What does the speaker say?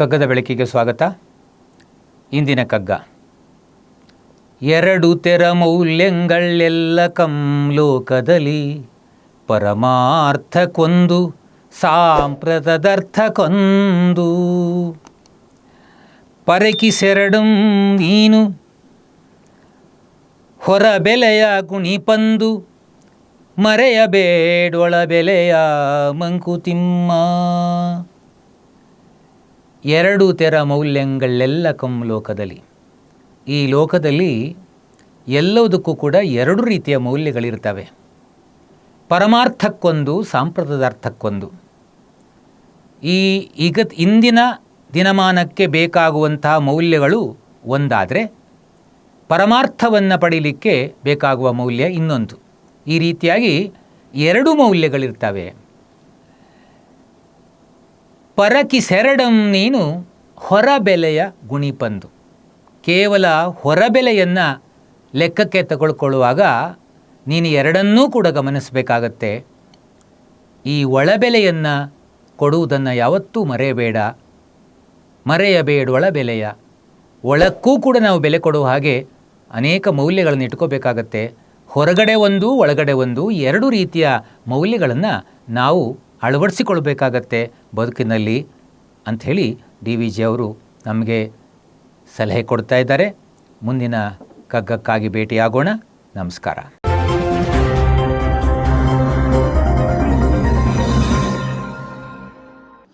ಕಗ್ಗದ ಬೆಳಕಿಗೆ ಸ್ವಾಗತ. ಇಂದಿನ ಕಗ್ಗ. ಎರಡು ತೆರ ಮೌಲ್ಯಗಳೆಲ್ಲ ಕಂ ಲೋಕದಲ್ಲಿ ಪರಮಾರ್ಥಕ್ಕೊಂದು, ಸಾಂಪ್ರತದರ್ಥಕ್ಕೊಂದು. ಪರಕಿಸೆರಡಂ ನೀನು, ಹೊರಬೆಲೆಯ ಗುಣಿಪಂದು ಮರೆಯಬೇಡೊಳ ಬೆಲೆಯ ಮಂಕುತಿಮ್ಮ. ಎರಡು ತೆರ ಮೌಲ್ಯಗಳೆಲ್ಲ ಕಮ್ ಲೋಕದಲ್ಲಿ. ಈ ಲೋಕದಲ್ಲಿ ಎಲ್ಲದಕ್ಕೂ ಕೂಡ ಎರಡು ರೀತಿಯ ಮೌಲ್ಯಗಳಿರ್ತವೆ. ಪರಮಾರ್ಥಕ್ಕೊಂದು, ಸಾಂಪ್ರದಾರ್ಥಕ್ಕೊಂದು. ಈ ಈಗ ಇಂದಿನ ದಿನಮಾನಕ್ಕೆ ಬೇಕಾಗುವಂತಹ ಮೌಲ್ಯಗಳು ಒಂದಾದರೆ, ಪರಮಾರ್ಥವನ್ನು ಪಡೀಲಿಕ್ಕೆ ಬೇಕಾಗುವ ಮೌಲ್ಯ ಇನ್ನೊಂದು. ಈ ರೀತಿಯಾಗಿ ಎರಡು ಮೌಲ್ಯಗಳಿರ್ತವೆ. ಪರಕಿ ಸೆರಡಂ ನೀನು ಹೊರಬೆಲೆಯ ಗುಣಿಪಂದು. ಕೇವಲ ಹೊರಬೆಲೆಯನ್ನು ಲೆಕ್ಕಕ್ಕೆ ತಗೊಳ್ಕೊಳ್ಳುವಾಗ ನೀನು ಎರಡನ್ನೂ ಕೂಡ ಗಮನಿಸಬೇಕಾಗತ್ತೆ. ಈ ಒಳಬೆಲೆಯನ್ನು ಕೊಡುವುದನ್ನು ಯಾವತ್ತೂ ಮರೆಯಬೇಡ. ಮರೆಯಬೇಡ ಒಳಬೆಲೆಯ. ಒಳಕ್ಕೂ ಕೂಡ ನಾವು ಬೆಲೆ ಕೊಡುವ ಹಾಗೆ ಅನೇಕ ಮೌಲ್ಯಗಳನ್ನು ಇಟ್ಕೋಬೇಕಾಗತ್ತೆ. ಹೊರಗಡೆ ಒಂದು, ಒಳಗಡೆ ಒಂದು ಎರಡು ರೀತಿಯ ಮೌಲ್ಯಗಳನ್ನು ನಾವು ಅಳವಡಿಸಿಕೊಳ್ಬೇಕಾಗತ್ತೆ ಬದುಕಿನಲ್ಲಿ ಅಂಥೇಳಿ ಡಿ ವಿ ಜಿ ಅವರು ನಮಗೆ ಸಲಹೆ ಕೊಡ್ತಾ ಇದ್ದಾರೆ. ಮುಂದಿನ ಕಗ್ಗಕ್ಕಾಗಿ ಭೇಟಿಯಾಗೋಣ. ನಮಸ್ಕಾರ.